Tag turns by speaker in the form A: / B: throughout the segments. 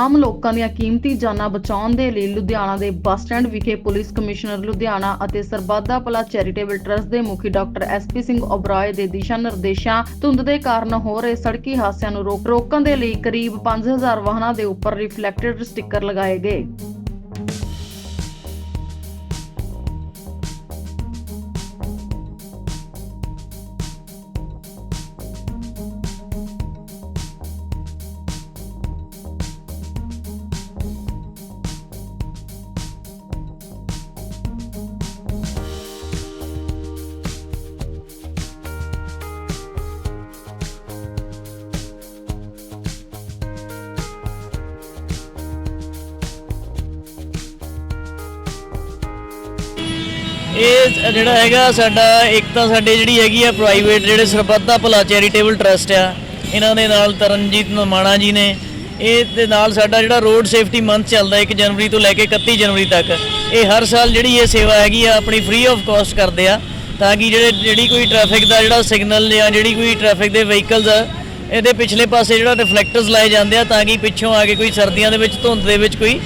A: ਆਮ ਲੋਕਾਂ ਦੀਆਂ ਕੀਮਤੀ ਜਾਨਾਂ ਬਚਾਉਣ ਦੇ ਲਈ ਲੁਧਿਆਣਾ ਦੇ ਬੱਸ ਸਟੈਂਡ ਵਿਖੇ ਪੁਲਿਸ ਕਮਿਸ਼ਨਰ ਲੁਧਿਆਣਾ ਅਤੇ ਸਰਬੱਤ ਭਲਾ ਚੈਰੀਟੇਬਲ ਟਰਸਟ ਦੇ ਮੁਖੀ ਡਾਕਟਰ ਐਸਪੀ ਸਿੰਘ ਓਬਰਾਏ ਦੇ ਦਿਸ਼ਾ ਨਿਰਦੇਸ਼ਾਂ ਧੁੰਦ ਦੇ ਕਾਰਨ ਹੋ ਰਹੇ ਸੜਕੀ ਹਾਦਸਿਆਂ ਨੂੰ ਰੋਕ- ਰੋਕਣ ਦੇ ਲਈ ਕਰੀਬ 5000 ਵਾਹਨਾਂ ਦੇ ਉੱਪਰ ਰਿਫਲੈਕਟਡ ਸਟicker ਲਗਾਏ ਗਏ।
B: ਇਹ ਜਿਹੜਾ ਹੈਗਾ ਸਾਡਾ, ਇੱਕ ਤਾਂ ਸਾਡੇ ਜਿਹੜੀ ਹੈਗੀ ਆ ਪ੍ਰਾਈਵੇਟ ਜਿਹੜੇ ਸਰਬੱਤ ਭਲਾ ਚੈਰੀਟੇਬਲ ਟਰਸਟ ਆ, ਇਹਨਾਂ ਦੇ ਨਾਲ ਤਰਨਜੀਤ ਨਮਾਣਾ ਜੀ ਨੇ। ਇਹ ਦੇ ਨਾਲ ਸਾਡਾ ਜਿਹੜਾ ਰੋਡ ਸੇਫਟੀ ਮੰਥ ਚੱਲਦਾ 1 ਜਨਵਰੀ ਤੋਂ ਲੈ ਕੇ 31 ਜਨਵਰੀ ਤੱਕ। ਇਹ ਹਰ ਸਾਲ ਜਿਹੜੀ ਇਹ ਸੇਵਾ ਹੈਗੀ ਆ, ਆਪਣੀ ਫ੍ਰੀ ਆਫ ਕਾਸਟ ਕਰਦੇ ਆ, ਤਾਂ ਕਿ ਜਿਹੜੇ, ਜਿਹੜੀ ਕੋਈ ਟ੍ਰੈਫਿਕ ਦਾ ਜਿਹੜਾ ਸਿਗਨਲ ਜਾਂ ਜਿਹੜੀ ਕੋਈ ਟ੍ਰੈਫਿਕ ਦੇ ਵਹੀਕਲਸ ਆ, ਇਹਦੇ ਪਿਛਲੇ ਪਾਸੇ ਜਿਹੜਾ ਰਿਫਲੈਕਟਰਸ ਲਾਏ ਜਾਂਦੇ ਆ, ਤਾਂ ਕਿ ਪਿੱਛੋਂ ਆ ਕੇ ਕੋਈ ਸਰਦੀਆਂ ਦੇ ਵਿੱਚ, ਧੁੰਦ ਦੇ ਵਿੱਚ ਕੋਈ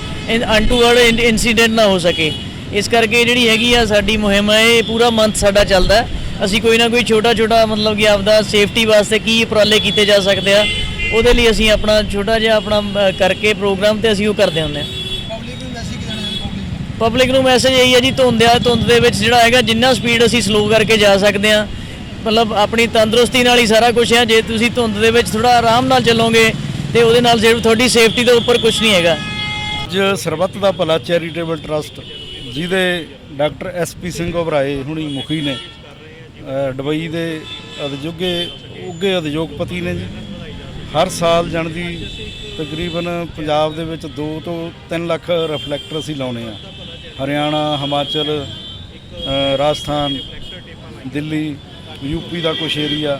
B: ਅਨਟੂਵਰਡ ਇਨਸੀਡੈਂਟ ਨਾ ਹੋ ਸਕੇ। ਇਸ ਕਰਕੇ ਜਿਹੜੀ ਹੈਗੀ ਆ ਸਾਡੀ ਮੁਹਿੰਮ ਹੈ ਇਹ ਪੂਰਾ ਮੰਥ ਸਾਡਾ ਚੱਲਦਾ ਹੈ। ਅਸੀਂ ਕੋਈ ਨਾ ਕੋਈ ਛੋਟਾ ਛੋਟਾ ਮਤਲਬ ਕਿ ਆਪਦਾ ਸੇਫਟੀ ਵਾਸਤੇ ਕੀ ਉਪਰਾਲੇ ਕੀਤੇ ਜਾ ਸਕਦੇ ਆ ਉਹਦੇ ਲਈ ਅਸੀਂ ਆਪਣਾ ਛੋਟਾ ਜਿਹਾ ਆਪਣਾ ਅ, ਕਰਕੇ ਪ੍ਰੋਗਰਾਮ ਤੇ ਅਸੀਂ ਉਹ ਕਰਦੇ ਹੁੰਦੇ ਆ। ਪਬਲਿਕ ਨੂੰ ਮੈਸੇਜ ਇਹੀ ਹੈ ਜੀ ਧੁੰਦ ਆ ਧੁੰਦ ਦੇ ਵਿੱਚ ਜਿਹੜਾ ਹੈਗਾ ਜਿੰਨਾ ਸਪੀਡ ਅਸੀਂ ਸਲੋ ਕਰਕੇ ਜਾ ਸਕਦੇ ਆ ਮਤਲਬ ਆਪਣੀ ਤੰਦਰੁਸਤੀ ਨਾਲ ਹੀ ਸਾਰਾ ਕੁਝ ਹੈ ਜੇ ਤੁਸੀਂ ਧੁੰਦ ਦੇ ਵਿੱਚ ਥੋੜਾ ਆਰਾਮ ਨਾਲ ਚੱਲੋਗੇ ਤੇ ਉਹਦੇ ਨਾਲ ਸਿਰਫ ਤੁਹਾਡੀ ਸੇਫਟੀ ਤੋਂ ਉੱਪਰ ਕੁਝ ਨਹੀਂ ਹੈਗਾ।
C: ਅੱਜ ਸਰਬੱਤ ਦਾ ਭਲਾ ਚੈਰੀਟੇਬਲ ਟਰਸਟ ਜਿਹਦੇ ਡਾਕਟਰ ਐਸਪੀ ਸਿੰਘ ਉਬਰਾਏ ਹੁਣੀ ਮੁਖੀ ਨੇ ਅ, ਦੁਬਈ ਦੇ ਉਦਯੋਗੇ ਉੱਗੇ ਉਦਯੋਗਪਤੀ ਨੇ ਜੀ। ਹਰ ਸਾਲ ਜਾਣ ਦੀ ਤਕਰੀਬਨ ਪੰਜਾਬ ਦੇ ਵਿੱਚ 2 ਤੋਂ 3 ਲੱਖ ਰਿਫਲੈਕਟਰ ਅਸੀਂ ਲਾਉਨੇ ਆ। ਹਰਿਆਣਾ ਹਿਮਾਚਲ ਰਾਜਸਥਾਨ ਦਿੱਲੀ ਯੂਪੀ ਦਾ ਕੁਛ ਏਰੀਆ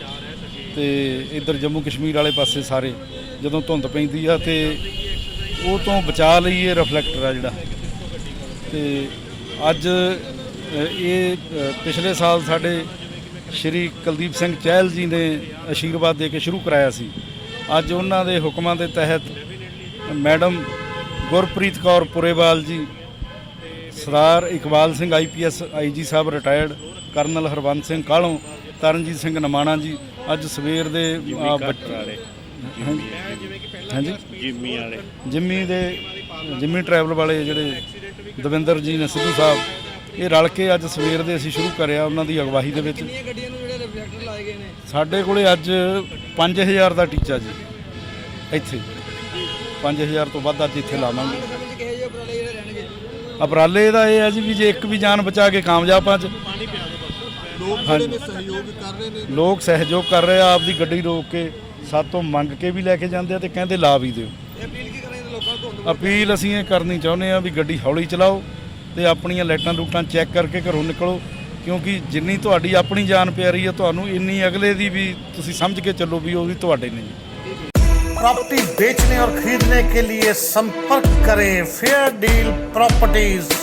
C: ਤੇ ਇੱਧਰ ਜੰਮੂ ਕਸ਼ਮੀਰ ਵਾਲੇ ਪਾਸੇ ਸਾਰੇ ਜਦੋਂ ਧੁੰਦ ਪੈਂਦੀ ਆ ਤੇ ਉਹ ਤੋਂ ਬਚਾ ਲਈ ਇਹ ਰਿਫਲੈਕਟਰ ਆ ਜਿਹੜਾ। ਤੇ ਅੱਜ ਇਹ ਪਿਛਲੇ ਸਾਲ ਸਾਡੇ ਸ਼੍ਰੀ ਕੁਲਦੀਪ ਸਿੰਘ ਚਹਿਲ ਜੀ ਨੇ ਅਸ਼ੀਰਵਾਦ ਦੇ ਕੇ ਸ਼ੁਰੂ ਕਰਾਇਆ ਸੀ। ਅੱਜ ਉਹਨਾਂ ਦੇ ਹੁਕਮਾਂ ਦੇ ਤਹਿਤ madam Gurpreet Kaur Purewal ji Sardar Iqbal Singh IPS IG Sahib retired colonel Harwant Singh Kalon Taranjit Singh Namana ji ਅੱਜ ਸਵੇਰ ਦੇ ਆ, ਬੱਚੇ ਹਾਂਜੀ
D: ਜਿੰਮੀ ਵਾਲੇ।
C: ਜਿੰਮੀ ਦੇ ਜਿੰਮੀ ਟਰੈਵਲ ਵਾਲੇ ਜਿਹੜੇ ਦਵਿੰਦਰ ਜੀ ਨੇ ਸਿੱਧੂ ਸਾਹਿਬ ਇਹ ਰਲ ਕੇ ਅੱਜ ਸਵੇਰ ਦੇ ਅਸੀਂ ਸ਼ੁਰੂ ਕਰਿਆ ਉਹਨਾਂ ਦੀ ਅਗਵਾਈ ਦੇ ਵਿੱਚ।
E: ਗੱਡੀਆਂ ਨੂੰ ਜਿਹੜੇ ਰਿਫਲੈਕਟਰ ਲਾਏ ਗਏ ਨੇ?
C: ਸਾਡੇ ਕੋਲੇ ਅੱਜ 5000 ਦਾ ਟੀਚਾ ਜੀ ਇੱਥੇ। 5000 ਤੋਂ ਵੱਧ ਅੱਜ ਇੱਥੇ ਲਾਵਾਂਗੇ।
E: 'ਚ
C: ਉਪਰਾਲੇ ਦਾ ਇਹ ਹੈ ਜੀ ਵੀ ਜੇ ਇੱਕ ਵੀ ਜਾਨ ਬਚਾ ਕੇ ਕਾਮਯਾਬ ਆ ਅੱਜ
E: ਲੋਕ ਜਿਹੜੇ ਨੇ ਸਹਿਯੋਗ ਕਰ ਰਹੇ ਨੇ।
C: ਲੋਕ ਸਹਿਯੋਗ ਕਰ ਰਹੇ ਆ ਆਪਦੀ ਗੱਡੀ ਰੋਕ ਕੇ ਸਾਤੋਂ ਮੰਗ ਕੇ ਵੀ ਲੈ ਕੇ ਜਾਂਦੇ ਆ ਤੇ ਕਹਿੰਦੇ ਲਾ ਵੀ ਦਿਓ
E: ਇਹ ਅਪੀਲ ਕੀ ਕਰਾਂਗੇ ਲੋਕਾਂ ਨੂੰ ਧੁੰਦ
C: ਅਪੀਲ ਅਸੀਂ ਇਹ ਕਰਨੀ ਚਾਹੁੰਦੇ ਆ ਵੀ ਗੱਡੀ ਹੌਲੀ ਚਲਾਓ ਤੇ ਆਪਣੀਆਂ ਲਾਈਟਾਂ ਲੂਟਾਂ ਚੈੱਕ ਕਰਕੇ ਘਰੋਂ ਨਿਕਲੋ ਕਿਉਂਕਿ ਜਿੰਨੀ ਤੁਹਾਡੀ ਆਪਣੀ ਜਾਨ ਪਿਆਰੀ ਆ ਤੁਹਾਨੂੰ ਇੰਨੀ ਅਗਲੇ ਦੀ ਵੀ ਤੁਸੀਂ ਸਮਝ ਕੇ ਚੱਲੋ ਵੀ ਉਹ ਵੀ ਤੁਹਾਡੇ ਨੇ
F: प्रॉपर्टी बेचने और खरीदने के लिए संपर्क करें फेयर डील प्रॉपर्टीज